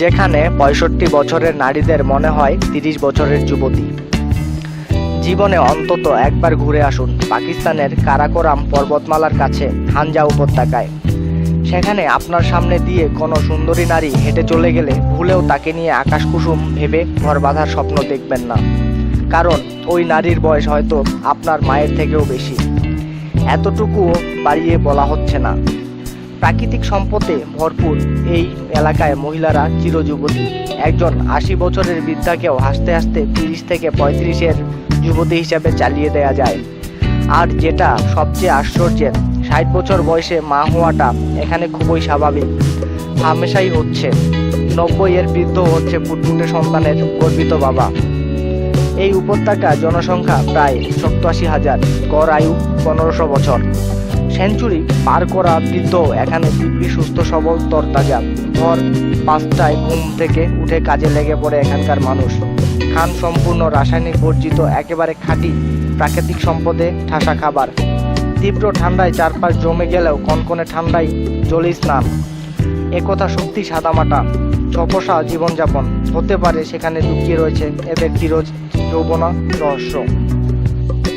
যেখানে পঁয়ষট্টি বছরের নারীদের মনে হয় তিরিশ বছরের যুবতী। জীবনে অন্তত একবার ঘুরে আসুন পাকিস্তানের কারাকোরাম পর্বতমালার কাছে হানজা উপত্যকায়। সেখানে আপনার সামনে দিয়ে কোনো সুন্দরী নারী হেঁটে চলে গেলে ভুলেও তাকে নিয়ে আকাশ কুসুম ভেবে ঘর বাঁধার স্বপ্ন দেখবেন না। কারণ ওই নারীর বয়স হয়তো আপনার মায়ের থেকেও বেশি। এতটুকু বাড়িয়ে বলা হচ্ছে না। প্রাকৃতিক সম্পদে ভরপুর এই এলাকায় মহিলারা চিরযুবতী। একজন আশি বছরের বৃদ্ধাকেও হাসতে হাসতে তিরিশ থেকে পঁয়ত্রিশের যুবতী হিসাবে চালিয়ে দেয়া যায়। আর যেটা সবচেয়ে আশ্চর্যের, ষাট বছর বয়সে মা হওয়াটা এখানে খুবই স্বাভাবিক। হামেশাই হচ্ছে। নব্বই এর বৃদ্ধ হচ্ছে ফুটফুটে সন্তানের গর্বিত বাবা। এই উপত্যকা জনসংখ্যা প্রায় সপ্তাশি হাজার। গড় আয়ু পনেরোশো বছর। সেঞ্চুরি পার করা বৃদ্ধ এখানে দিব্যি সুস্থ, সবল, তরতাজা। ভোর পাঁচটায় ঘুম থেকে উঠে কাজে লেগে পড়ে এখানকার মানুষ। খান সম্পূর্ণ রাসায়নিক বর্জিত, একেবারে খাঁটি প্রাকৃতিক সম্পদে ঠাসা খাবার। তীব্র ঠান্ডায় চারপাশ জমে গেলেও কনকনে ঠান্ডায় জলি স্নান। একথা সত্যি সাদামাটা, চপসা জীবনযাপন। হতে পারে সেখানে লুকিয়ে রয়েছে এদের চিরজ যৌবনা রহস্য।